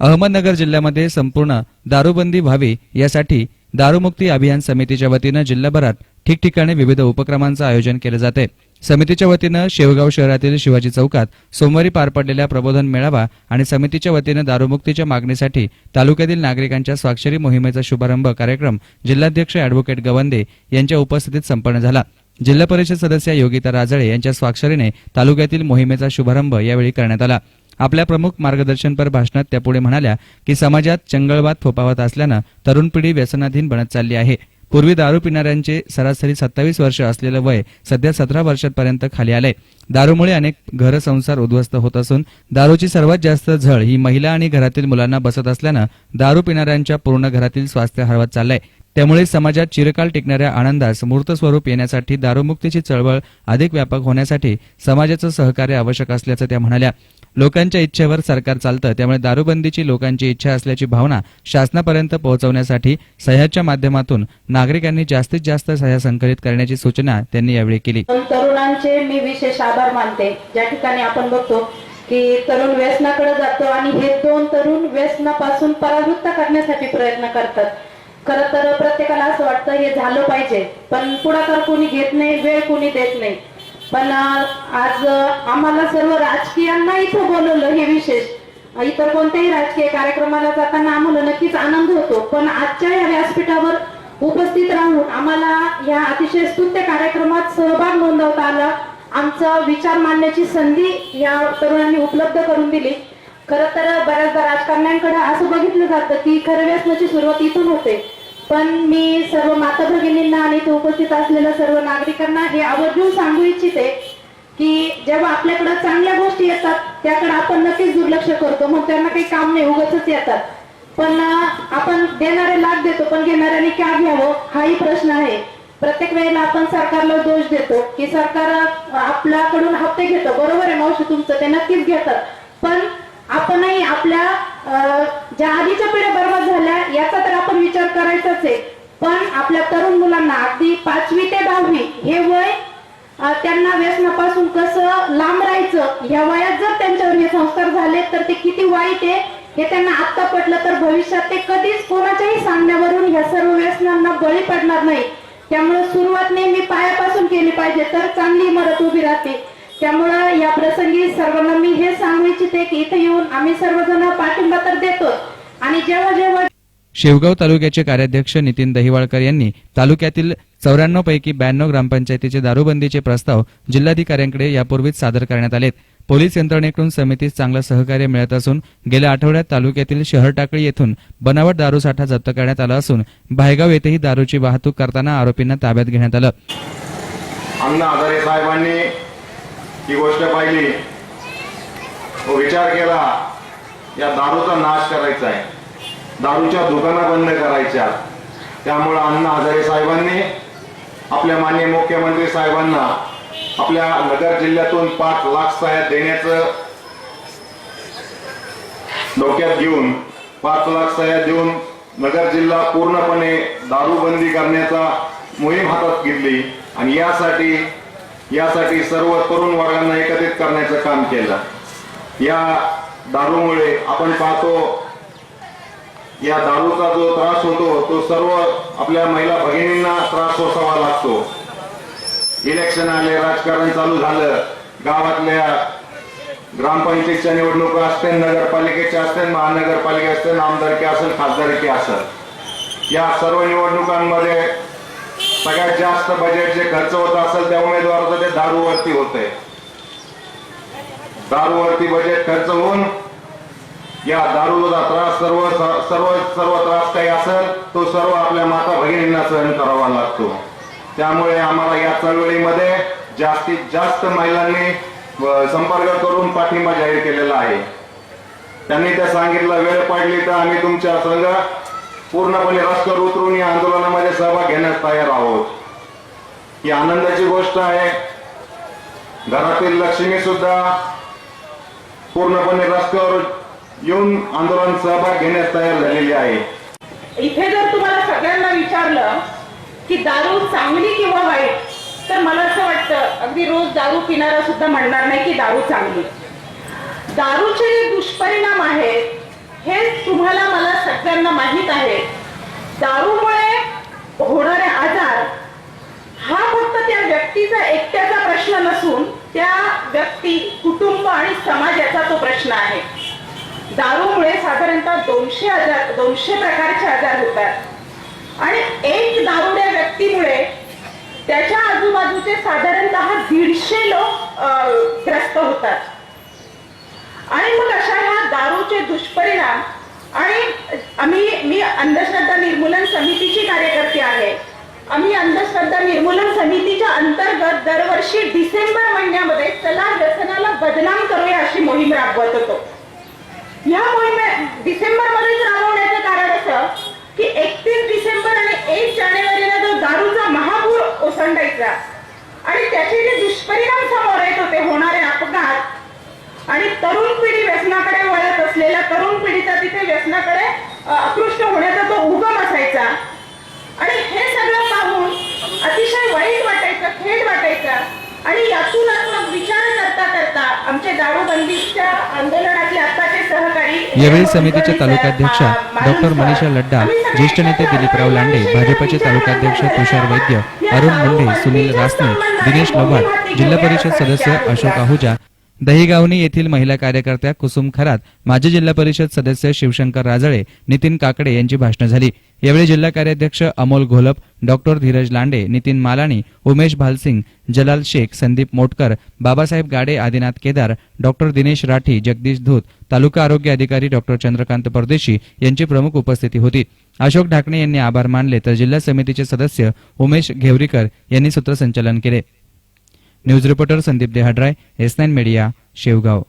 अहमदनगर जिल्ह्यामध्ये संपूर्ण दारूबंदी व्हावी यासाठी दारूमुक्ती अभियान समितीच्या वतीनं जिल्हाभरात ठिकठिकाणी विविध उपक्रमांचं आयोजन केलं जाते. समितीच्या वतीनं शेवगाव शहरातील शिवाजी चौकात सोमवारी पार पडलेल्या प्रबोधन मेळावा आणि समितीच्या वतीनं दारूमुक्तीच्या मागणीसाठी तालुक्यातील नागरिकांच्या स्वाक्षरी मोहिमेचा शुभारंभ कार्यक्रम जिल्हाध्यक्ष अॅडव्होकेट गवंदे यांच्या उपस्थितीत संपन्न झाला. जिल्हा परिषद सदस्य योगिता राजळे यांच्या स्वाक्षरीने तालुक्यातील मोहिमेचा शुभारंभ यावेळी करण्यात आला. आपल्या प्रमुख मार्गदर्शनपर भाषणात त्या पुढे म्हणाल्या की समाजात चंगळवाद फोपावत असल्यानं तरुण पिढी व्यसनाधीन बनत चालली आहे. पूर्वी दारू पिणाऱ्यांचे सरासरी सत्तावीस वर्ष असलेलं वय सध्या सतरा वर्षांपर्यंत खाली आलंय. दारूमुळे अनेक घर संसार उद्ध्वस्त होत असून दारूची सर्वात जास्त झळ ही महिला आणि घरातील मुलांना बसत असल्यानं दारू पिणाऱ्यांच्या पूर्ण घरातील स्वास्थ्य हरवत चाललंय. त्यामुळे समाजात चिरकाल टिकणाऱ्या आनंदास मूर्त स्वरूप येण्यासाठी दारूमुक्तीची चळवळ अधिक व्यापक होण्यासाठी समाजाचं सहकार्य आवश्यक असल्याचं त्या म्हणाल्या. लोकांच्या इच्छेवर सरकार चालतं त्यामुळे दारूबंदीची लोकांची इच्छा असल्याची भावना शासनापर्यंत पोहोचवण्यासाठी सह्याच्या माध्यमातून नागरिकांनी जास्तीत जास्त सह्या संकलित करण्याची सूचना त्यांनी यावेळी केली. तरुणांचे मी विशेष आभार मानते. ज्या ठिकाणी आपण बघतो की तरुण व्यसनाकडे जातो आणि हे दोन तरुण व्यसनापासून परावृत्त करण्यासाठी प्रयत्न करतात. खरं तर प्रत्येकाला असं वाटतं हे झालं पाहिजे. पण पुढाकार कोणी घेत नाही वेळ कोणी देत नाही. पण आज आम्हाला सर्व राजकीयांना इथं बोलवलं हे विशेष. इतर कोणत्याही राजकीय कार्यक्रमाला जाताना आम्हाला नक्कीच आनंद होतो. पण आजच्या या व्यासपीठावर उपस्थित राहून आम्हाला या अतिशय स्तुत्य कार्यक्रमात सहभाग नोंदवता आला. आमचा विचार मांडण्याची संधी या तरुणांनी उपलब्ध करून दिली. खरं तर बऱ्याचदा राजकारण्यांकडे असं बघितलं जातं की खरं व्यसनाची सुरुवात इथून होते. पण मी सर्व माता भगिनींना आणि इथे उपस्थित असलेल्या सर्व नागरिकांना हे आवर्जून सांगू इच्छिते की जेव्हा आपल्याकडे चांगल्या गोष्टी येतात त्याकडे आपण नक्कीच दुर्लक्ष करतो. मग त्यांना काही काम नाही उगच येतात. पण आपण देणारे लाभ देतो पण घेणाऱ्याने का घ्यावं हाही प्रश्न आहे. प्रत्येक वेळेला आपण सरकारला दोष देतो की सरकार आपल्याकडून हप्ते घेतो. बरोबर आहे मावशी तुमचं ते नक्कीच घेतात. पण आपणही आपल्या अं, ज्या आधीच्या पिढ्या बरोबर झाल्या याचा तर आपण विचार करायचाच आहे. पण आपल्या तरुण मुलांना अगदी पाचवी ते दहावी हे वय त्यांना व्यसनापासून कसं लांब राहायचं ह्या वयात जर त्यांच्यावर हे संस्कार झाले तर ते किती वाईट आहे हे त्यांना आत्ता पटलं तर भविष्यात ते कधीच कोणाच्याही सांगण्यावरून ह्या सर्व व्यसनांना बळी पडणार नाही. त्यामुळे सुरुवात नेहमी पायापासून केली पाहिजे तर चांगली इमारत उभी राहते. त्यामुळं या प्रसंगी सर्वांना मी हे सांगू इच्छिते की इथे येऊन आम्ही सर्वजण पाठिंबा तर देतोच आणि जेव्हा जेव्हा शेवगाव तालुक्याचे कार्याध्यक्ष नितीन दहिवाळकर यांनी तालुक्यातील चौऱ्याण्णव पैकी ब्याण्णव ग्रामपंचायतीचे दारूबंदीचे प्रस्ताव जिल्हाधिकाऱ्यांकडे यापूर्वीच सादर करण्यात आलेत. पोलीस यंत्रणेकडून समितीस चांगलं सहकार्य मिळत असून गेल्या आठवड्यात तालुक्यातील शहर टाकळी येथून बनावट दारू साठा जप्त करण्यात आला असून भायगाव येथेही दारूची वाहतूक करताना आरोपींना ताब्यात घेण्यात आलं. अण्णा हजारे साहेबांनी ही गोष्ट पाहिली. व विचार केला. या दारूचा नाश करायचा आहे. दारूच्या दुकाना बंद करायच्या. त्यामुळे अण्णा हजारे साहेबांनी आपल्या माननीय मुख्यमंत्री साहेबांना आपल्या नगर जिल्ह्यातून पाच लाख सहाय्य देण्याचं डोक्यात घेऊन पाच लाख सह्या देऊन नगर जिल्हा पूर्णपणे दारूबंदी करण्याचा मोहीम हातात घेतली आणि यासाठी यासाठी सर्व तरुण वर्गांना एकत्रित करण्याचं काम केलं. या दारूमुळे आपण पाहतो या दारूचा जो त्रास होतो तो सर्व आपल्या महिला भगिनींना त्रास सोसावा लागतो. इलेक्शन आले राजकारण चालू झालं गावातल्या ग्रामपंचायतच्या निवडणुका असतील नगरपालिकेच्या असतील महानगरपालिका असतील आमदारकी असेल खासदारकी असेल. या सर्व निवडणुकांमध्ये सगळ्यात जास्त बजेट जे खर्च होत असेल त्या उमेदवाराचं ते दारूवरती होतंय. दारूवरती बजेट खर्च होऊन या दारूचा त्रास सर्व सर्व सर्व त्रास काही असेल तो सर्व आपल्या माता भगिनींना सहन करावा लागतो. त्यामुळे आम्हाला या चळवळीमध्ये जास्तीत जास्त महिलांनी संपर्क करून पाठिंबा जाहीर केलेला आहे. त्यांनी ते सांगितलं वेळ पडली तर आम्ही तुमच्या संघ पूर्णपणे रस्त्यावर उतरून या आंदोलनामध्ये सहभाग घेण्यास तयार आहोत. ही आनंदाची गोष्ट आहे. घरातील लक्ष्मी सुद्धा पूर्णपणे रस्त्यावर येऊन आंदोलन सहभाग घेण्यास तयार झालेली आहे. इथे जर तुम्हाला सगळ्यांना विचारलं की दारू चांगली किंवा वाईट तर मला असं वाटतं अगदी रोज दारू पिणारा सुद्धा म्हणणार नाही की दारू चांगली. दारूचे जे दुष्परिणाम आहेत हे तुम्हाला मला सगळ्यांना माहीत आहे. दारूमुळे होणारे आजार हा फक्त त्या व्यक्तीचा एकट्याचा प्रश्न नसून त्या व्यक्ती कुटुंब आणि समाजाचा तो प्रश्न आहे. दारूमुळे साधारणतः दोनशे आजार दोनशे प्रकारचे आजार होतात. आणि एक दारुड्या व्यक्तीमुळे त्याच्या आजूबाजूचे साधारणतः दीडशे लोक अ, ग्रस्त होतात. आणि मग अशा ह्या दारूचे दुष्परिणाम आणि आम्ही मी अंधश्रद्धा निर्मूलन समितीची कार्यकर्ती आहे. आम्ही अंधश्रद्धा निर्मूलन समितीच्या अंतर्गत दरवर्षी डिसेंबर महिन्यामध्ये चला व्यसनाला बदनाम करूया अशी मोहीम राबवत होतो. या मोहिमे डिसेंबर मध्येच राबवण्याचं कारण असं की एकतीस डिसेंबर आणि एक जानेवारीला जो दारूचा महापूर ओसंडायचा आणि त्याचे जे दुष्परिणाम समोर येत होते होणारे अपघात आणि तरुण पिढी व्यसनाकडे वळत असलेल्या तरुण पिढीचा तिथे व्यसनाकडे आकृष्ट होण्याचा तो उगम असायचा. आणि हे सगळं अतिशय वाईट वाटायचं खेद वाटायचा. आणि यातूनच मग विचार करता करता आमचे दारूबंदीच्या आंदोलनातले आताचे सहकारी यावेळी समितीच्या तालुकाध्यक्षा डॉक्टर मनीषा लड्डा ज्येष्ठ नेते दिलीपराव लांडे भाजपचे तालुकाध्यक्ष तुषार वैद्य अरुण मुंडे सुनील रासने दिनेश लोभाट जिल्हा परिषद सदस्य अशोक आहुजा दहीगावनी येथील महिला कार्यकर्त्या कुसुम खरात माजी जिल्हा परिषद सदस्य शिवशंकर राजळे नितीन काकडे यांची भाषणं झाली. यावेळी जिल्हा कार्याध्यक्ष अमोल घोलप डॉक्टर धीरज लांडे नितीन मालानी उमेश भालसिंग जलाल शेख संदीप मोटकर बाबासाहेब गाडे आदिनाथ केदार डॉक्टर दिनेश राठी जगदीश धूत तालुका आरोग्य अधिकारी डॉक्टर चंद्रकांत परदेशी यांची प्रमुख उपस्थिती होती. अशोक ढाकणे यांनी आभार मानले तर जिल्हा समितीचे सदस्य उमेश घेवरीकर यांनी सूत्रसंचालन केले. News reporter Sandeep Dehadray S nine media Shevgaon.